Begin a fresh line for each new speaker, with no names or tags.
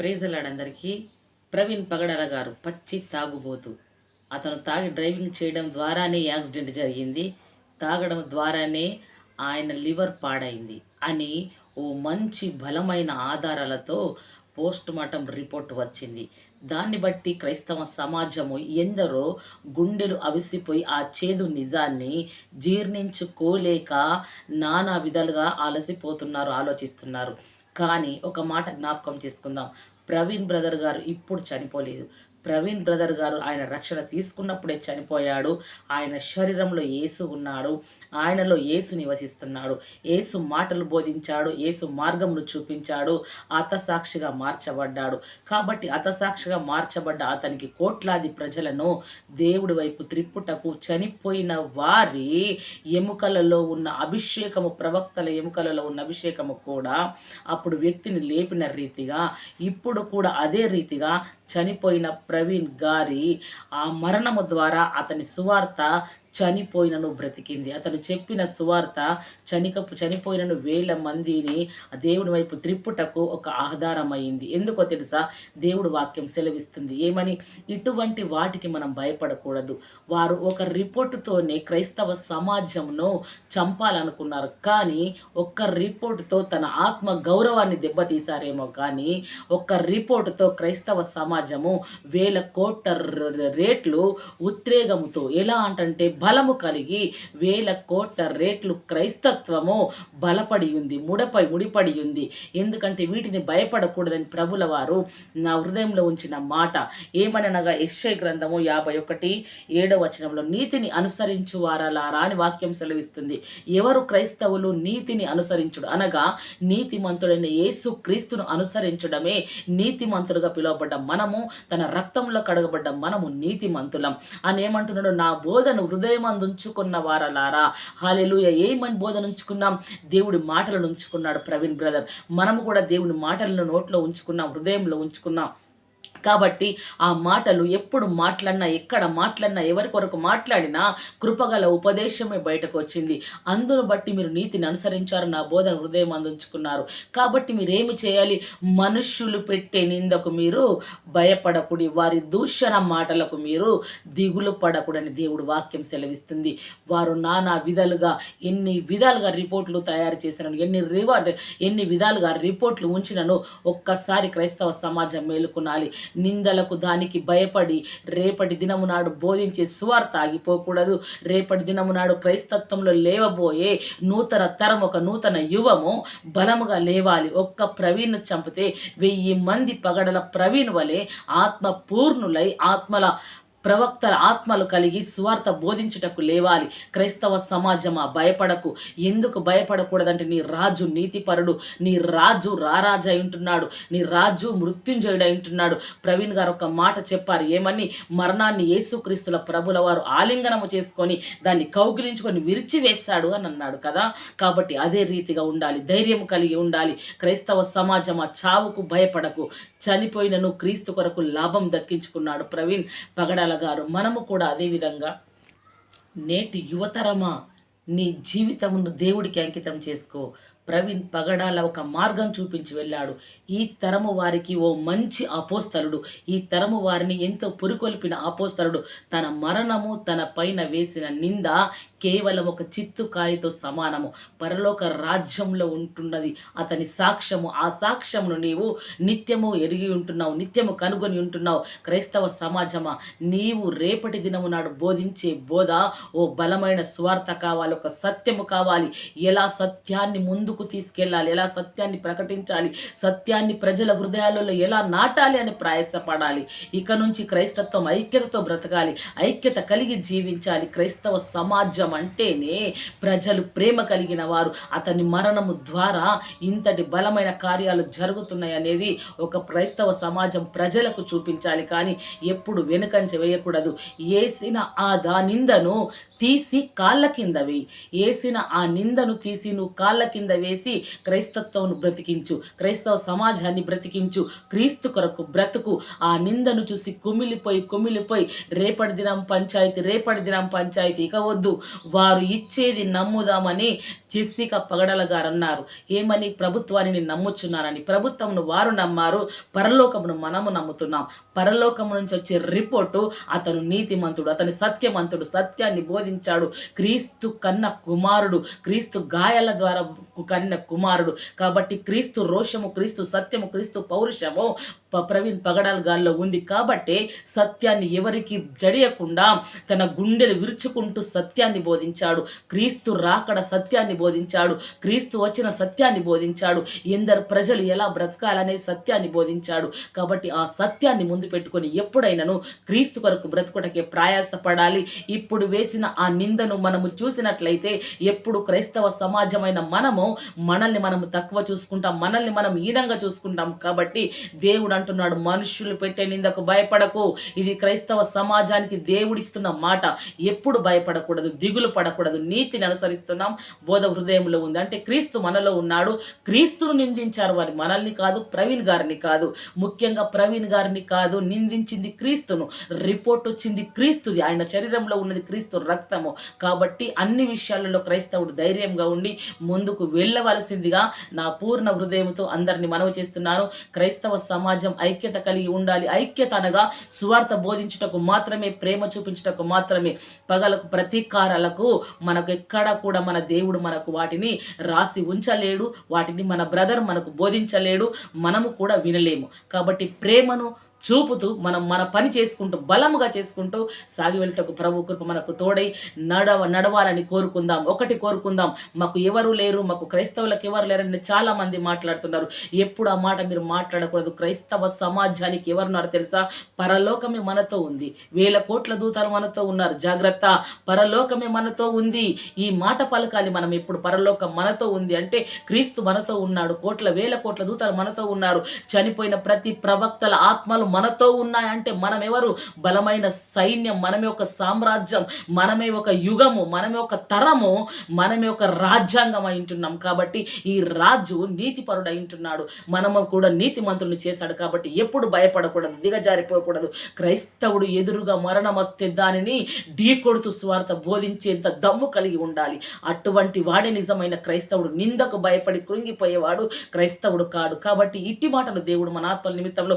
ప్రేజలాడందరికీ ప్రవీణ్ పగడాల గారు పచ్చి తాగుబోతు. అతను తాగి డ్రైవింగ్ చేయడం ద్వారానే యాక్సిడెంట్ జరిగింది. తాగడం ద్వారానే ఆయన లివర్ పాడైంది అని ఓ మంచి బలమైన ఆధారాలతో పోస్ట్ మార్టం రిపోర్ట్ వచ్చింది. దాన్ని బట్టి క్రైస్తవ సమాజము ఎందరో గుండెలు అవిసిపోయి ఆ చేదు నిజాన్ని జీర్ణించుకోలేక నానా విధాలుగా అలసిపోతున్నారు ఆలోచిస్తున్నారు. కానీ ఒక మాట జ్ఞాపకం చేసుకుందాం. ప్రవీణ్ బ్రదర్ గారు ఇప్పుడు చనిపోలేదు. ప్రవీణ్ బ్రదర్ గారు ఆయన రక్షణ తీసుకున్నప్పుడే చనిపోయాడు. ఆయన శరీరంలో యేసు ఉన్నాడు. ఆయనలో యేసు నివసిస్తున్నాడు. యేసు మాటలు బోధించాడు. యేసు మార్గమును చూపించాడు. అతసాక్షిగా మార్చబడ్డాడు. కాబట్టి అతసాక్షిగా మార్చబడ్డ అతనికి కోట్లాది ప్రజలను దేవుడి వైపు త్రిప్పుటకు చనిపోయిన వారి ఎముకలలో ఉన్న అభిషేకము ప్రవక్తల ఎముకలలో ఉన్న అభిషేకము కూడా అప్పుడు వ్యక్తిని లేపిన రీతిగా ఇప్పుడు కూడా అదే రీతిగా చనిపోయిన ప్రవీణ్ గారి ఆ మరణము ద్వారా అతని సువార్త చనిపోయినను బ్రతికింది. అతను చెప్పిన సువార్త చనికపు చనిపోయినను వేల మందిని దేవుడి వైపు త్రిప్పుటకు ఒక ఆధారమైంది. ఎందుకో తెలుసా? దేవుడు వాక్యం సెలవిస్తుంది. ఏమని? ఇటువంటి వాటికి మనం భయపడకూడదు. వారు ఒక రిపోర్టుతోనే క్రైస్తవ సమాజంను చంపాలనుకున్నారు. కానీ ఒక్క రిపోర్టుతో తన ఆత్మ గౌరవాన్ని దెబ్బతీశారేమో కానీ ఒక్క రిపోర్టుతో క్రైస్తవ సమాజము వేల కోట్ల రేట్లు ఉద్రేగముతో ఎలా అంటే బలము కలిగి వేల కోట్ల రేట్లు క్రైస్తత్వము బలపడి ఉంది ముడపై ముడిపడి ఉంది ఎందుకంటే వీటిని భయపడకూడదని ప్రభుల వారు నా హృదయంలో ఉంచిన మాట. ఏమనగా యెషయా గ్రంథము యాభై ఒకటి ఏడవ వచనంలో నీతిని అనుసరించు వారలారా అని వాక్యం సెలవిస్తుంది. ఎవరు క్రైస్తవులు నీతిని అనుసరించుడు? అనగా నీతిమంతుడైన యేసు క్రీస్తును అనుసరించడమే నీతిమంతుడుగా పిలువబడ్డ మనము తన రక్తంలో కడగబడ్డ మనము నీతిమంతులం. అని ఏమంటున్నాడు? నా బోధను హృదయమందుంచుకున్న వారలారా హాలెలుయ ఏమని బోధన ఉంచుకున్నాం దేవుడి మాటలను ఉంచుకున్నాడు ప్రవీణ్ బ్రదర్. మనము కూడా దేవుని మాటలను నోట్లో ఉంచుకున్నాం హృదయంలో ఉంచుకున్నాం. కాబట్టి ఆ మాటలు ఎప్పుడు మాట్లాడినా ఎక్కడ మాట్లాడినా ఎవరి కొరకు మాట్లాడినా కృపగల ఉపదేశమే బయటకు వచ్చింది. అందును బట్టి మీరు నీతిని అనుసరించారు నా బోధన హృదయం అందించుకున్నారు. కాబట్టి మీరు ఏమి చేయాలి? మనుష్యులు పెట్టే నిందకు మీరు భయపడకుడి వారి దూషణ మాటలకు మీరు దిగులు పడకూడని దేవుడు వాక్యం సెలవిస్తుంది. వారు నానా విధాలుగా ఎన్ని విధాలుగా రిపోర్ట్లు తయారు చేసినను ఎన్ని రివార్డ్ ఎన్ని విధాలుగా రిపోర్ట్లు ఉంచినను ఒక్కసారి క్రైస్తవ సమాజం మేలుకునాలి. నిందలకు దానికి భయపడి రేపటి దినము నాడు బోధించే సువార్త ఆగిపోకూడదు. రేపటి దినము నాడు క్రైస్తత్వంలో లేవబోయే నూతన తరం ఒక నూతన యువము బలముగా లేవాలి. ఒక్క ప్రవీణ్ను చంపితే వెయ్యి మంది పగడల ప్రవీణ్ వలె ఆత్మ పూర్ణులై ఆత్మల ప్రవక్తల ఆత్మలు కలిగి సువార్త బోధించుటకు లేవాలి. క్రైస్తవ సమాజమా? భయపడకు. ఎందుకు భయపడకూడదంటే నీ రాజు నీతిపరుడు నీ రాజు రారాజు అయి ఉంటున్నాడు నీ రాజు మృత్యుంజయుడు ఉంటున్నాడు. ప్రవీణ్ గారు ఒక మాట చెప్పారు ఏమని? మరణాన్ని యేసుక్రీస్తుల ప్రభుల వారు ఆలింగనము చేసుకొని దాన్ని కౌగిలించుకొని విరిచివేస్తాడు అని అన్నాడు కదా. కాబట్టి అదే రీతిగా ఉండాలి ధైర్యం కలిగి ఉండాలి. క్రైస్తవ సమాజమా? చావుకు భయపడకు. చనిపోయినను క్రీస్తు కొరకు లాభం దక్కించుకున్నాడు ప్రవీణ్. పగడాల గారు మనము కూడా అదే విధంగా నేటి యువతరమా నీ జీవితమును దేవుడికి అంకితం చేసుకో. ప్రవీణ్ పగడాల ఒక మార్గం చూపించి వెళ్ళాడు. ఈ తరము వారికి ఓ మంచి అపోస్తలుడు. ఈ తరము వారిని ఎంతో పురుకొల్పిన అపోస్తలుడు. తన మరణము తన పైన వేసిన నింద కేవలం ఒక చిత్తు కాయతో సమానము. పరలోక రాజ్యంలో ఉంటున్నది అతని సాక్ష్యము. ఆ సాక్ష్యమును నీవు నిత్యము ఎరిగి ఉంటున్నావు నిత్యము కనుగొని ఉంటున్నావు. క్రైస్తవ సమాజమా నీవు రేపటి దినము నాడు బోధించే బోధ ఓ బలమైన స్వార్థ కావాలి ఒక సత్యము కావాలి. ఎలా సత్యాన్ని ముందుకు తీసుకెళ్ళాలి ఎలా సత్యాన్ని ప్రకటించాలి సత్యాన్ని ప్రజల హృదయాలలో ఎలా నాటాలి అని ప్రయాసపడాలి. ఇక నుంచి క్రైస్తత్వం ఐక్యతతో బ్రతకాలి ఐక్యత కలిగి జీవించాలి. క్రైస్తవ సమాజం అంటేనే ప్రజలు ప్రేమ కలిగిన వారు. అతని మరణము ద్వారా ఇంతటి బలమైన కార్యాలు జరుగుతున్నాయి అనేది ఒక క్రైస్తవ సమాజం ప్రజలకు చూపించాలి. కానీ ఎప్పుడు వెనుకంచి వేయకూడదు. వేసిన ఆ దానిందను తీసి కాళ్ళ కింద వేయి. వేసిన ఆ నిందను తీసి నువ్వు కాళ్ళ కింద వేసి క్రైస్తత్వం బ్రతికించు. క్రైస్తవ సమాజాన్ని బ్రతికించు. క్రీస్తు కొరకు బ్రతుకు. ఆ నిందను చూసి కుమిలిపోయి కుమిలిపోయి రేపటి దినం పంచాయతీ రేపటి దినం పంచాయతీ ఇక వద్దు. వారు ఇచ్చేది నమ్ముదామని జెస్సిక పగడల గారు అన్నారు ఏమని ప్రభుత్వాన్ని నమ్ముచున్నారని. ప్రభుత్వమును ప్రభుత్వంను వారు నమ్మారు పరలోకమును మనము నమ్ముతున్నాం. పరలోకము నుంచి వచ్చే రిపోర్టు అతను నీతిమంతుడు అతని సత్యమంతుడు సత్యాన్ని బోధించాడు. క్రీస్తు కన్న కుమారుడు క్రీస్తు గాయాల ద్వారా కన్న కుమారుడు. కాబట్టి క్రీస్తు రోషము క్రీస్తు సత్యము క్రీస్తు పౌరుషము ప్రవీణ్ పగడాల్ గాల్లో ఉంది. కాబట్టి సత్యాన్ని ఎవరికి జడియకుండా తన గుండెలు విరుచుకుంటూ సత్యాన్ని బోధించాడు. క్రీస్తు రాకడ సత్యాన్ని బోధించాడు. క్రీస్తు వచ్చిన సత్యాన్ని బోధించాడు. ఎందరు ప్రజలు ఎలా బ్రతకాలనే సత్యాన్ని బోధించాడు. కాబట్టి ఆ సత్యాన్ని ముందు పెట్టుకొని ఎప్పుడైనాను క్రీస్తు కొరకు బ్రతుకుటకే ప్రయాసపడాలి. ఇప్పుడు వేసిన ఆ నిందను మనము చూసినట్లయితే ఎప్పుడు క్రైస్తవ సమాజమైన మనము మనల్ని మనము తక్కువ చూసుకుంటాం. మనల్ని మనం ఈనంగా చూసుకుంటాం. కాబట్టి దేవుడు అంటున్నాడు మనుషులు పెట్టే నిందకు భయపడకు. ఇది క్రైస్తవ సమాజానికి దేవుడిస్తున్న మాట. ఎప్పుడు భయపడకూడదు దిగులు పడకూడదు. నీతిని అనుసరిస్తున్నాం. బోధ హృదయంలో ఉంది. అంటే క్రీస్తు మనలో ఉన్నాడు. క్రీస్తును నిందించారు వారి. మనల్ని కాదు ప్రవీణ్ గారిని కాదు. ముఖ్యంగా ప్రవీణ్ గారిని కాదు నిందించింది క్రీస్తును. రిపోర్ట్ వచ్చింది క్రీస్తుది. ఆయన శరీరంలో ఉన్నది క్రీస్తు రక్తము. కాబట్టి అన్ని విషయాలలో క్రైస్తవుడు ధైర్యంగా ఉండి ముందుకు వెళ్ళవలసిందిగా నా పూర్ణ హృదయంతో అందరిని మనవి చేస్తున్నాను. క్రైస్తవ సమాజం ఐక్యత కలిగి ఉండాలి. ఐక్యత అనగా సువార్త బోధించుటకు మాత్రమే ప్రేమ చూపించుటకు మాత్రమే. పగలకు ప్రతీకారాలకు మనకు ఎక్కడ కూడా మన దేవుడు మనకు వాటిని రాసి ఉంచలేడు. వాటిని మన బ్రదర్ మనకు బోధించలేడు. మనము కూడా వినలేము. కాబట్టి ప్రేమను చూపుతూ మనం మన పని చేసుకుంటూ బలముగా చేసుకుంటూ సాగి వెళ్ళటకు ప్రభు కృప మనకు తోడై నడవ నడవాలని కోరుకుందాం. ఒకటి కోరుకుందాం. మాకు ఎవరు లేరు మాకు క్రైస్తవులకు ఎవరు లేరని చాలా మంది మాట్లాడుతున్నారు. ఎప్పుడు ఆ మాట మీరు మాట్లాడకూడదు. క్రైస్తవ సమాజానికి ఎవరున్నారు తెలుసా? పరలోకమే మనతో ఉంది. వేల కోట్ల దూతలు మనతో ఉన్నారు. జాగ్రత్త. పరలోకమే మనతో ఉంది. ఈ మాట పలకాలి మనం. ఎప్పుడు పరలోకం మనతో ఉంది అంటే క్రీస్తు మనతో ఉన్నాడు. కోట్ల వేల కోట్ల దూతలు మనతో ఉన్నారు. చనిపోయిన ప్రతి ప్రవక్తల ఆత్మలు మనతో ఉన్నాయంటే మనమెవరు? బలమైన సైన్యం మనమే ఒక సామ్రాజ్యం మనమే ఒక యుగము మనమే ఒక తరము మనమే ఒక రాజ్యాంగం అయింటున్నాం కాబట్టి ఈ రాజు నీతిపరుడు అయింటున్నాడు మనము కూడా నీతిమంతుల్ని చేశాడు కాబట్టి ఎప్పుడు భయపడకూడదు దిగజారిపోకూడదు. క్రైస్తవుడు ఎదురుగా మరణం వస్తే దానిని ఢీ కొడుతూ స్వార్థ బోధించేంత దమ్ము కలిగి ఉండాలి. అటువంటి వాడే నిజమైన క్రైస్తవుడు. నిందకు భయపడి కృంగిపోయేవాడు క్రైస్తవుడు కాడు. కాబట్టి ఇట్టి మాటలు దేవుడు మన ఆత్మల నిమిత్తంలో